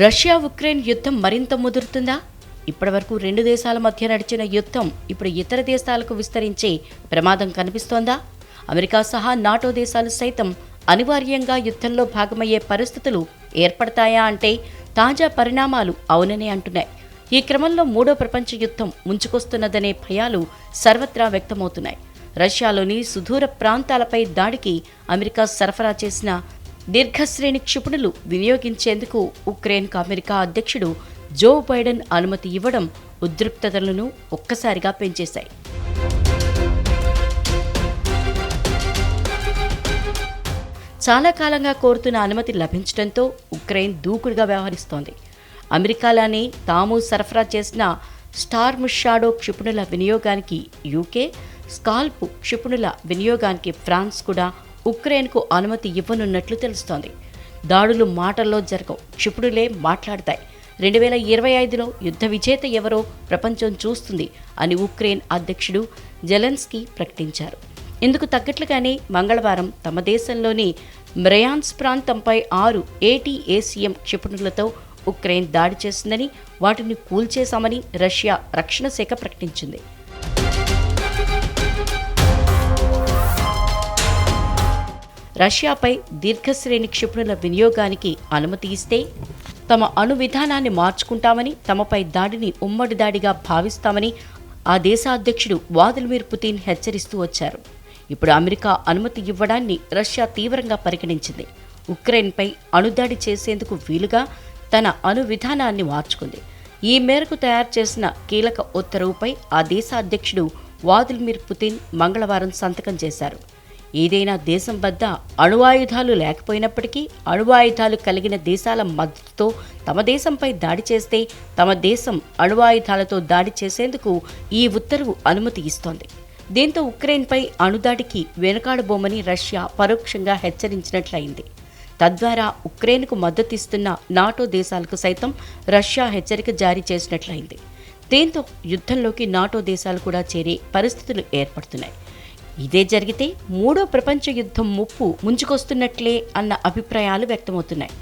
Russia Ukraine యుద్ధం మరింత ముదురుతుందా? ఇప్పటివరకు రెండు దేశాల మధ్య నడిచిన యుద్ధం ఇప్పుడు ఇతర దేశాలకు విస్తరించే ప్రమాదం కనిపిస్తోందా? అమెరికా సహా నాటో దేశాలు సైతం అనివార్యంగా యుద్ధంలో భాగమయ్యే పరిస్థితులు ఏర్పడతాయా అంటే తాజా పరిణామాలు అవుననే అంటున్నాయి. ఈ క్రమంలో మూడో ప్రపంచ యుద్ధం ముంచుకొస్తున్నదనే భయాలు సర్వత్రా వ్యక్తమవుతున్నాయి. రష్యాలోని సుదూర ప్రాంతాలపై దాడికి అమెరికా సరఫరా చేసిన దీర్ఘశ్రేణి క్షిపణులు వినియోగించేందుకు ఉక్రెయిన్కు అమెరికా అధ్యక్షుడు జో బైడెన్ అనుమతి ఇవ్వడం ఉద్రిక్తతలను ఒక్కసారిగా పెంచేశాయి. చాలా కాలంగా కోరుతున్న అనుమతి లభించడంతో ఉక్రెయిన్ దూకుడుగా వ్యవహరిస్తోంది. అమెరికాలోనే తాము సరఫరా చేసిన స్టార్మ్ షాడో క్షిపణుల వినియోగానికి యూకే స్కాల్ప్ క్షిపణుల వినియోగానికి ఫ్రాన్స్ కూడా ఉక్రెయిన్కు అనుమతి ఇవ్వనున్నట్లు తెలుస్తోంది. దాడులు మాటల్లో జరగవు. క్షిపుడులే మాట్లాడతాయి. రెండు వేల ఇరవై ఐదులో యుద్ధ విజేత ఎవరో ప్రపంచం చూస్తుంది అని ఉక్రెయిన్ అధ్యక్షుడు జెలెన్స్కీ ప్రకటించారు. ఇందుకు తగ్గట్లుగానే మంగళవారం తమ దేశంలోని మ్రయాన్స్ ప్రాంతంపై ఆరు ఏటీఏసీఎం క్షిపణులతో ఉక్రెయిన్ దాడి చేసిందని వాటిని కూల్చేశామని రష్యా రక్షణ శాఖ ప్రకటించింది. రష్యాపై దీర్ఘశ్రేణి క్షిపణుల వినియోగానికి అనుమతి ఇస్తే తమ అణు విధానాన్ని మార్చుకుంటామని తమపై దాడిని ఉమ్మడి దాడిగా భావిస్తామని ఆ దేశ అధ్యక్షుడు వాదిల్మీర్ పుతిన్ హెచ్చరిస్తూ వచ్చారు. ఇప్పుడు అమెరికా అనుమతి ఇవ్వడాన్ని రష్యా తీవ్రంగా పరిగణించింది. ఉక్రెయిన్పై అణుదాడి చేసేందుకు వీలుగా తన అణు విధానాన్ని మార్చుకుంది. ఈ మేరకు తయారు చేసిన కీలక ఉత్తర్వుపై ఆ దేశ అధ్యక్షుడు వాదిల్మీర్ పుతిన్ మంగళవారం సంతకం చేశారు. ఏదైనా దేశం వద్ద అణువాయుధాలు లేకపోయినప్పటికీ అణువాయుధాలు కలిగిన దేశాల మద్దతుతో తమ దేశంపై దాడి చేస్తే తమ దేశం అణువాయుధాలతో దాడి చేసేందుకు ఈ ఉత్తర్వు అనుమతి ఇస్తోంది. దీంతో ఉక్రెయిన్పై అణుదాడికి వెనుకాడబోమని రష్యా పరోక్షంగా హెచ్చరించినట్లయింది. తద్వారా ఉక్రెయిన్కు మద్దతిస్తున్న నాటో దేశాలకు సైతం రష్యా హెచ్చరిక జారీ చేసినట్లయింది. దీంతో యుద్ధంలోకి నాటో దేశాలు కూడా చేరే పరిస్థితులు ఏర్పడుతున్నాయి. ఇదే జరిగితే మూడో ప్రపంచ యుద్ధం ముప్పు ముంచుకొస్తున్నట్లే అన్న అభిప్రాయాలు వ్యక్తమవుతున్నాయి.